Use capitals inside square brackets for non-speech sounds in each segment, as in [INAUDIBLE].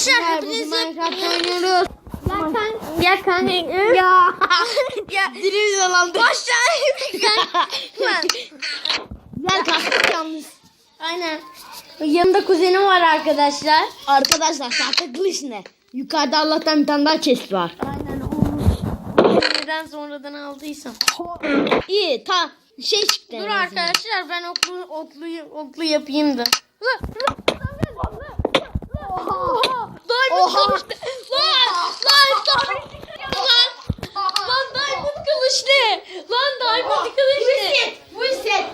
Arkadaşlar bugün hepinize Minecraft oynuyoruz. ya kanka Ya. ya [LAUGHS] Dilimiz yalandı. başla Hemen. [LAUGHS] Güzel kastık yalnız. Aynen. Yanında kuzenim var arkadaşlar. Arkadaşlar sahte kılıç ne? Yukarıda Allah'tan bir tane daha chest var. Aynen olmuş. Neden sonradan aldıysam. İyi ta şey çıktı. Dur arkadaşlar ben oklu oklu oklu yapayım da. Diamond Oha. kılıç. Lan lan lan. Lan diamond kılıç ne? Lan diamond kılıç ne? Full set.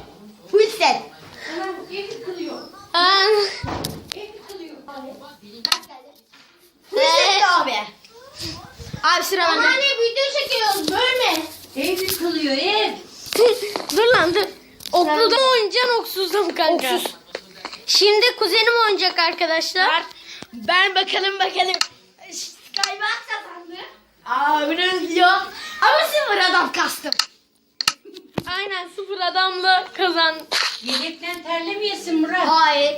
Full set. Aa, Full set de abi. Abi sıra bende. video çekiyoruz bölme. Ev yıkılıyor ev. dur lan dur. Okluda mı oynayacaksın oksuzda mı kanka? Oksuz. Şimdi kuzenim oynayacak arkadaşlar. Ben bakalım bakalım. Skybak kazandı. Abiniz diyor. Ama sıfır adam kastım. Aynen sıfır adamla kazan. Yedekten terlemeyesin Murat. Hayır.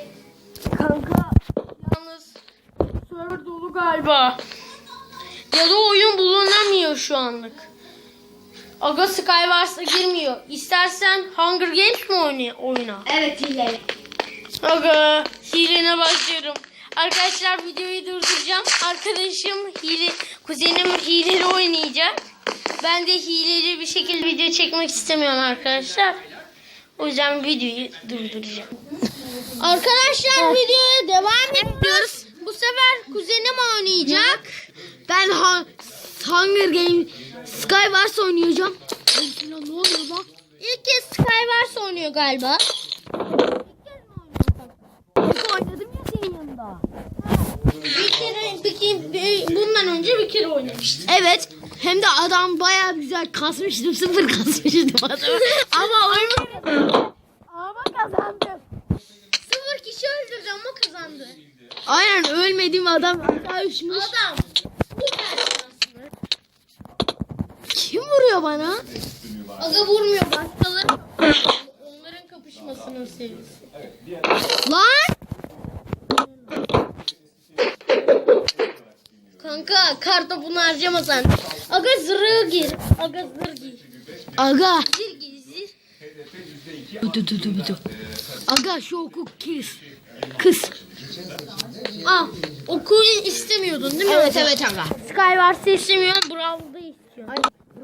Kanka yalnız server dolu galiba. Ya da oyun bulunamıyor şu anlık. Aga Skywars'a girmiyor. İstersen Hunger Games mi oyna? oyna? Evet hile. Aga hilene başlıyorum. Arkadaşlar videoyu durduracağım. Arkadaşım hile, kuzenim hileli oynayacak. Ben de hileli bir şekilde video çekmek istemiyorum arkadaşlar. O yüzden videoyu durduracağım. Arkadaşlar videoya devam ediyoruz. Bu sefer kuzenim oynayacak. Ben ha Hunger Games Skywars oynayacağım. Ne oluyor lan? İlk kez Skywars oynuyor galiba. Biz oynadım ya senin yanında. Bir kere, bir kere- bir- bundan önce bir kere oynamıştım. Evet. Hem de adam bayağı güzel kasmıştım. Sıfır kasmıştım adamı. Ama oyun Ama kazandım. Sıfır kişi öldüreceğim ama kazandı. Aynen ölmediğim adam. Adam. Kanka karta bunu harcamasan. Aga zırhı gir. Aga zırh giy. Aga. Zırh giy zırh. Dur dur dur dur. Aga şu oku kız. Kız. Al. Oku istemiyordun değil mi? Evet evet aga. Skywars'ı istemiyor. Brawl'da istiyor. Ay,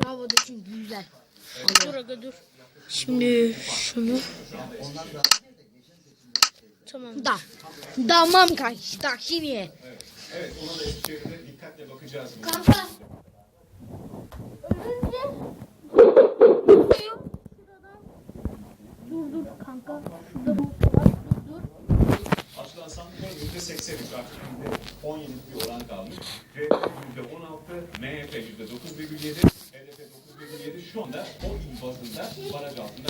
bravo da çünkü güzel. Dur aga dur. Şimdi şunu. Tamam. Da. Tamam kanki. Da şimdi. Kanka. Ölünce. Dur dur kanka. Şurada bu var. Dur dur. Açılan sandıkların %83 artık %17 bir oran kalmış. CHP %16, MHP %9,7, HDP 9,7 şu anda o il bazında baraj altında.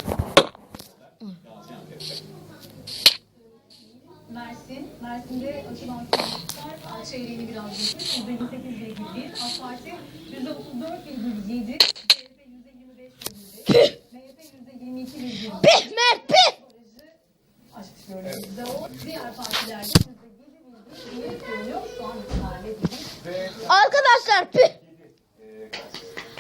Gaziantep'te. Mersin. Mersin'de açılan sandıklar çeyreğini biraz düşmüş. %28,1. AK Parti %34,7. CHP %25,5. MHP %22,1. Pih Mert pih. Açık gördüğünüz üzere o. Diğer partilerde %7,1 görünüyor. Şu an itibariyle bizim. Arkadaşlar pih.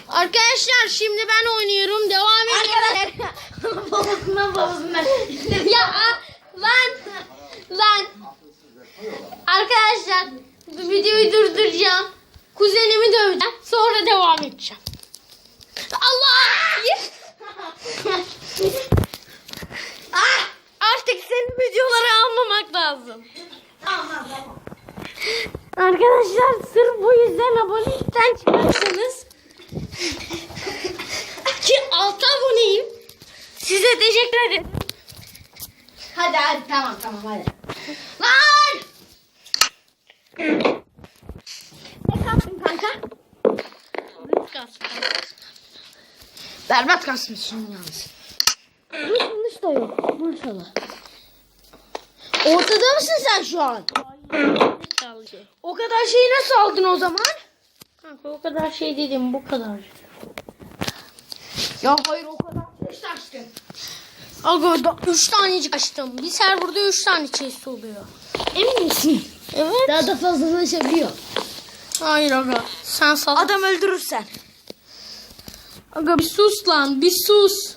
Arkadaşlar şimdi ben oynuyorum. Devam ediyorum. Arkadaşlar. [LAUGHS] babasından babasından. ya lan lan. Arkadaşlar videoyu durduracağım. Kuzenimi döveceğim. Sonra devam edeceğim. Allah! [LAUGHS] ah! Artık senin videoları almamak lazım. Arkadaşlar sırf bu yüzden abonelikten çıkarsanız ki 6 aboneyim. Size teşekkür ederim. Hadi hadi tamam tamam hadi. Lan! Ne kaptın kanka? Berbat kasmışsın yalnız. Kılıç da yok maşallah. Ortada mısın sen şu an? O kadar şeyi nasıl aldın o zaman? Kanka o kadar şey dedim bu kadar. Ya hayır o kadar şey açtın. Aga da 3 tanecik açtım. Bir serverda 3 tane chest oluyor. Emin misin? Evet. Daha da fazlalaşabiliyor. Hayır aga. Sen sal. Adam öldürürsen. Aga bir sus lan bir sus.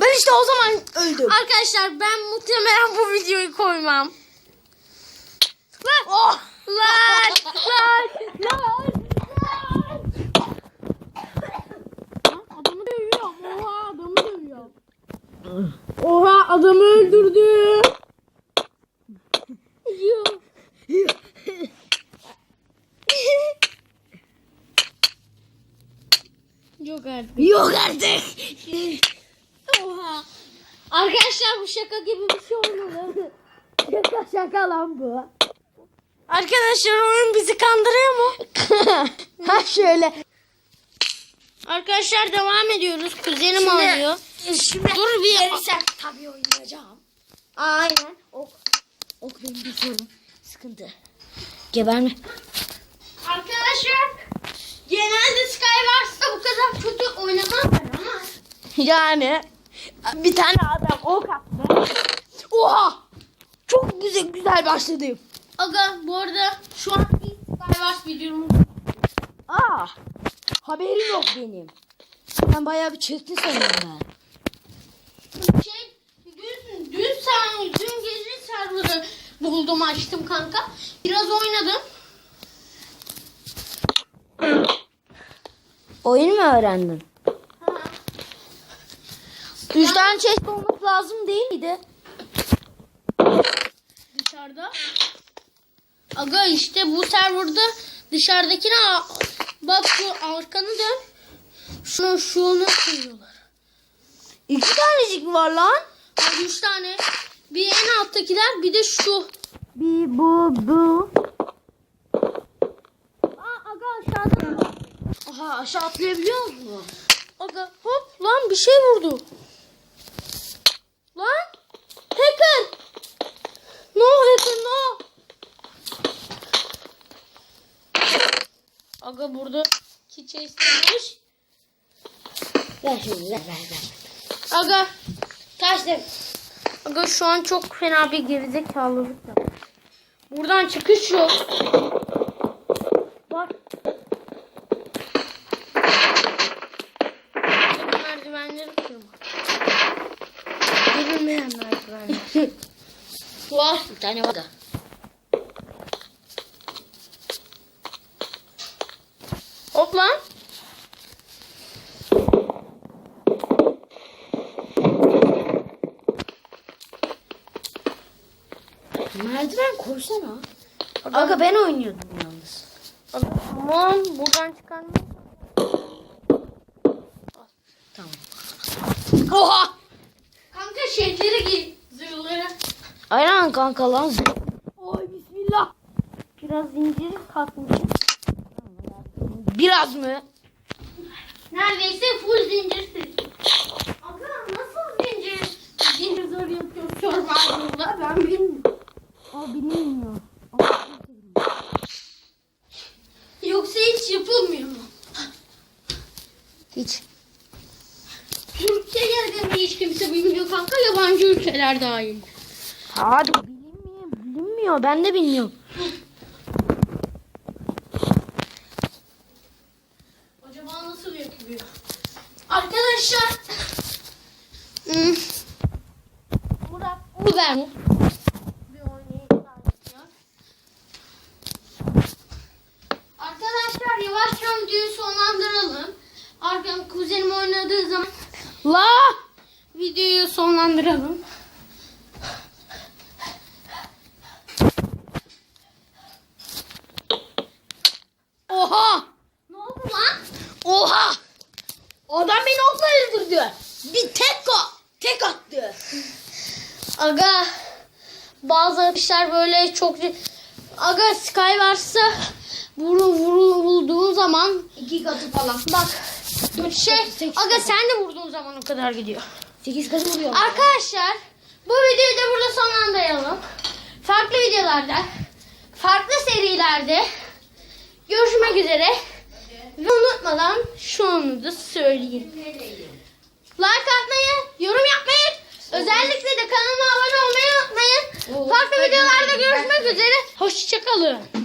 Ben işte o zaman öldüm. Arkadaşlar ben muhtemelen bu videoyu koymam. Lan. Oh! Lan. Lan. Lan adamı dövüyor. Oha adamı dövüyor. Oha adamı öldürdü. Yuh. Yok artık. Artık. Oha. Arkadaşlar bu şaka gibi bir şey olmalı. Şaka şaka lan bu. Arkadaşlar oyun bizi kandırıyor mu? [LAUGHS] ha şöyle. Arkadaşlar devam ediyoruz. Kuzenim Şimdi- ağlıyor. Şimdi Dur bir verirsen tabii oynayacağım. Aynen. Ok. Ok benim bir sorun. Sıkıntı. Geberme. Arkadaşlar genelde Skywars'ta bu kadar kötü oynamam Yani bir tane adam ok attı. Oha! Çok güzel güzel başladım. Aga bu arada şu an ilk Skywars videomuz. Aa! Haberim yok benim. Ben bayağı bir çekti sanırım ben. Şey dün, dün, sen, dün gece server'ı buldum açtım kanka. Biraz oynadım. Oyun mu öğrendin? Üç tane chest olması lazım değil miydi? Dışarıda. Aga işte bu serverda dışarıdakine bak şu arkanı dön. Şunu şunu koyuyorlar. İki tanecik var lan. Bak üç tane. Bir en alttakiler bir de şu. Bir bu bu. Aa aga aşağıda. da. Aha aşağı atlayabiliyor musun? Aga hop lan bir şey vurdu. Lan. Hacker. No hacker no. Aga burada kiçe istemiş. Ver şunu ver ver ver. Aga Kaçtım. Aga şu an çok fena bir gerizekalılık var. Buradan çıkış yok. Bir tane var da. Hop lan. Merdiven koysana. Aga ben oynuyordum yalnız. Aga, Tamam buradan çıkarma. Tamam. Oha! Kanka şeylere gir. Zırhlara. Aynen kanka lan. Oy bismillah. Biraz zincir katmış. Biraz mı? Neredeyse full zincirsiz. Aga nasıl zincir? Zincir zor yapıyor survival'da ben bilmiyorum. O bilinmiyor. Yoksa hiç yapılmıyor mu? Hiç. Türkiye'de mi hiç kimse bilmiyor kanka yabancı ülkeler dahil. Hadi bilinmiyor. Bilinmiyor. Ben de bilmiyorum. Acaba nasıl yapılıyor? Arkadaşlar. Hmm. Murat Uber. Oynayayım arkadaşlar. Yavaşça videoyu sonlandıralım. Arkan kuzenim oynadığı zaman La! videoyu sonlandıralım. Oha! Ne oldu lan? Oha! Adam beni okla öldürdü. Bir tek o. Tek attı. Aga bazı atışlar böyle çok Aga Skywars'ta vuru vuru vurduğun zaman İki katı falan. bak şey Aga sen de vurduğun zaman o kadar gidiyor. Sekiz katı vuruyor. Arkadaşlar bu videoyu da burada sonlandıralım. Farklı videolarda, farklı serilerde görüşmek üzere. Ve unutmadan şunu da söyleyeyim. Like atmayı, yorum yapmayı, özellikle de kanalıma abone olmayı unutmayın. Farklı videolarda görüşmek üzere. Hoşçakalın.